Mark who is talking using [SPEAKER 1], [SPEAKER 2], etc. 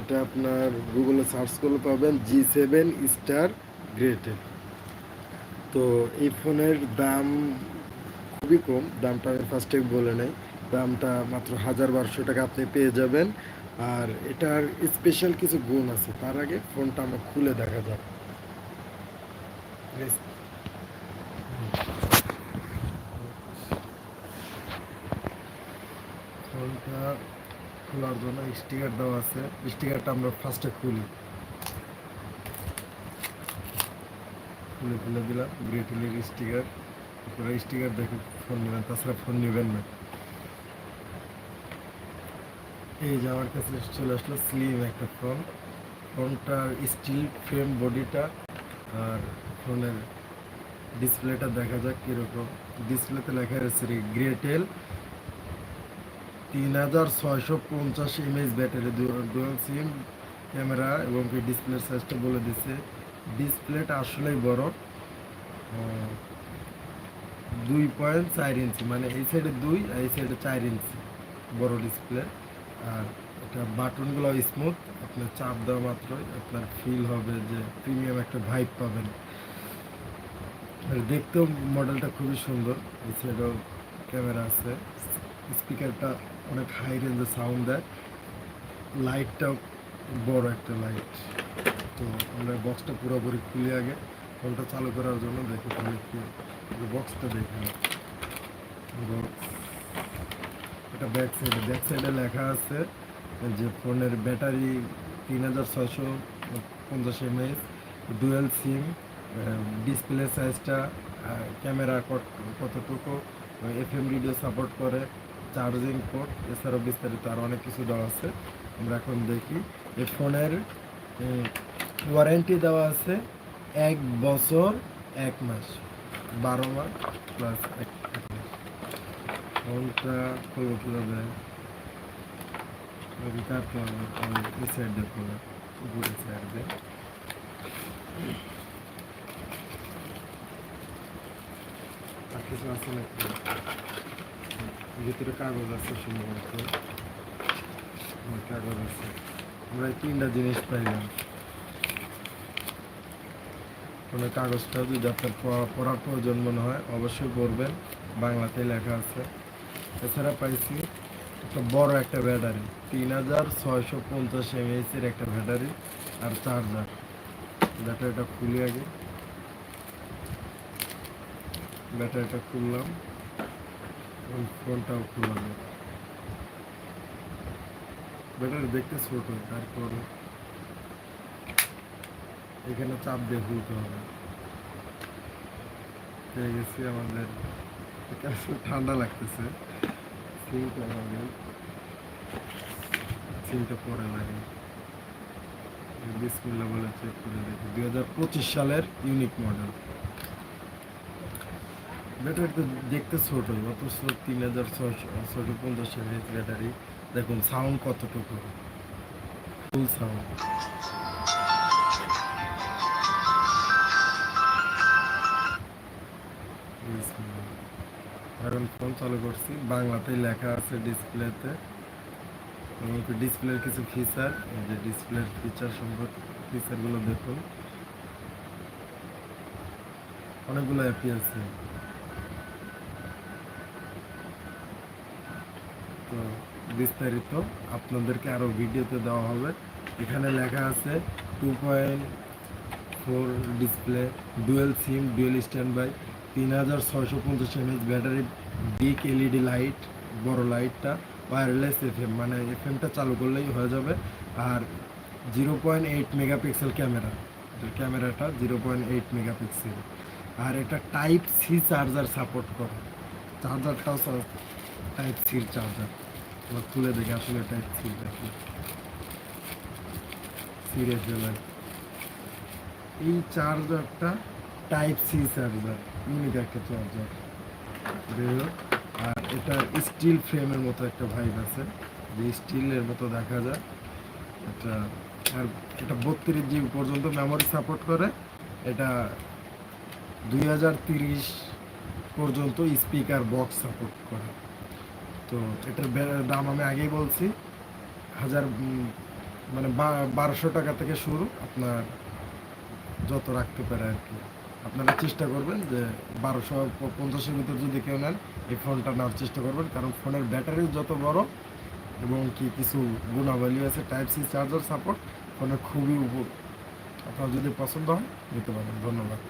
[SPEAKER 1] এটা আপনার গুগলে সার্চ করলে পাবেন জি সেভেন স্টার গ্রেটেড তো এই ফোনের দাম খুবই কম, দামটা আমি ফার্স্টে বলে নেই। দামটা মাত্র হাজার বারোশো টাকা আপনি পেয়ে যাবেন। আর এটার স্পেশাল কিছু গুণ আছে, তার আগে ফোনটা আমার খুলে দেখা যাক। ফোনটা খোলার জন্য স্টিকার দেওয়া আছে। স্টিকারটা আমরা ফার্স্টে খুলি। খুলে খুলে দিলাম, গ্রেটিলের স্টিকার। পুরো স্টিকার দেখে ফোন নেবেন, তাছাড়া ফোন নেবেন না। এই যে আমার কাছে চলে আসলো স্লিম একটা ফোন ফোনটার স্টিল ফ্রেম বডিটা আর ফোনের ডিসপ্লেটা দেখা যাক কীরকম। ডিসপ্লেতে লেখা রয়েছে গ্রেটেল তিন হাজার ছয়শো পঞ্চাশ M H battery dual SIM camera এবং কি ডিসপ্লের সাইজটা বলে দিচ্ছে ডিসপ্লেটা আসলেই বড়। দুই পয়েন্ট চার ইঞ্চি মানে এই সাইডে দুই আর এই সাইডে চার ইঞ্চি বড় ডিসপ্লে আর এটা বাটনগুলো স্মুথ আপনার চাপ দেওয়া মাত্রই আপনার ফিল হবে যে প্রিমিয়াম একটা ভাইব পাবেন। আর দেখতেও মডেলটা খুবই সুন্দর, এই সাইডেও ক্যামেরা আছে। স্পিকারটা অনেক হাই রেঞ্জের সাউন্ড দেয়। লাইটটাও বড় একটা লাইট তো আমরা বক্সটা পুরোপুরি খুলে আগে। ফোনটা চালু করার জন্য দেখি বক্সটা দেখি এটা ব্যাক সাইডে ব্যাক সাইডে লেখা আছে যে ফোনের ব্যাটারি তিন হাজার ছয়শো পঞ্চাশ এমএএস ডুয়েল সিম ডিসপ্লে সাইজটা ক্যামেরা কতটুকু এফ এম রেডিও সাপোর্ট করে চার্জিং পোর্ট এছাড়াও বিস্তারিত আর অনেক কিছু দেওয়া আছে। আমরা এখন দেখি। এই ফোনের ওয়ারেন্টি দেওয়া আছে এক বছর, এক মাস। বারো মাস প্লাস এক এক মাস। ফোনটা খুলবো কীভাবে? কাটতে হবে আমি এই সাইড দিয়ে খুলবো উপরে সাইড দিয়ে আর কিছু আছে নাকি? ভিতরে কাগজ আছে সম্ভবত কাগজ আছে। আমরা তিনটা জিনিস পাইলাম। কোনো কাগজটা যদি আপনার পড়া- পড়ার প্রয়োজন মনে হয়, অবশ্যই পড়বেন। বাংলাতে লেখা আছে। এছাড়া পাইছি একটা বড় একটা ব্যাটারি। তিন হাজার ছয়শো পঞ্চাশ এমএইচ এর একটা ব্যাটারি আর চার্জার। ব্যাটারিটা খুলি আগে। ব্যাটারিটা খুললাম। এবং ফোনটাও খুললাম ব্যাটারি দেখতে ছোট, তারপর এখানে চাপ দিয়ে খুলতে হবে। পেয়ে গেছি আমাদের। ঠান্ডা লাগতেছে। সিমটা লাগে। সিমটা পরে লাগে। বিসমিল্লা বলে চেক করে দেখি। দুই হাজার পঁচিশ সালের ইউনিক মডেল ব্যাটারি তো দেখতে ছোট অথচ তিন হাজার ছয়শো পঞ্চাশ এমএইচ ব্যাটারি। দেখুন সাউন্ড কতটুকু? ফুল সাউন্ড কারণ ফোন চালু করছি। বাংলাতেই লেখা আছে ডিসপ্লেতে ডিসপ্লের কিছু ফিচার যে ডিসপ্লের ফিচার সম্পর্কে ফিচারগুলো দেখুন। অনেকগুলো অ্যাপি আছে। তো বিস্তারিত আপনাদেরকে আরও ভিডিওতে দেওয়া হবে। এখানে লেখা আছে two point four display dual SIM dual standby তিন হাজার ছয়শো পঞ্চাশ M H battery big LED light বড় লাইটটা ওয়্যারলেস এফএম মানে এফএমটা চালু করলেই হয়ে যাবে। আর zero point eight megapixel camera ক্যামেরাটা জিরো পয়েন্ট এইট মেগাপিক্সেল আর এটা টাইপ সি চার্জার সাপোর্ট করে। চার্জারটাও টাইপ সির চার্জার এবার তুলে দেখি আসলে টাইপ সি দেখি সিরিয়াস এই চার্জারটা টাইপ সি চার্জার ইউনিক একটা চার্জার আর এটা স্টিল ফ্রেমের মতো একটা ভাইব আছে। যে স্টিলের মতো দেখা যায়, এটা আর এটা বত্রিশ জিবি পর্যন্ত মেমোরি সাপোর্ট করে। এটা দুই পর্যন্ত স্পিকার বক্স সাপোর্ট করে। তো এটার দাম আমি আগেই বলছি। হাজার মানে বারোশো টাকা থেকে শুরু আপনার যত রাখতে পারে আর কি। আপনারা চেষ্টা করবেন যে বারোশো পঞ্চাশের ভিতর যদি কেউ নেন, এই ফোনটা নেওয়ার চেষ্টা করবেন। কারণ ফোনের ব্যাটারি যত বড় এবং কি কিছু গুণাবলী আছে টাইপ সি চার্জার সাপোর্ট ফোনের খুবই আপনার যদি পছন্দ হয়, নিতে পারেন। ধন্যবাদ।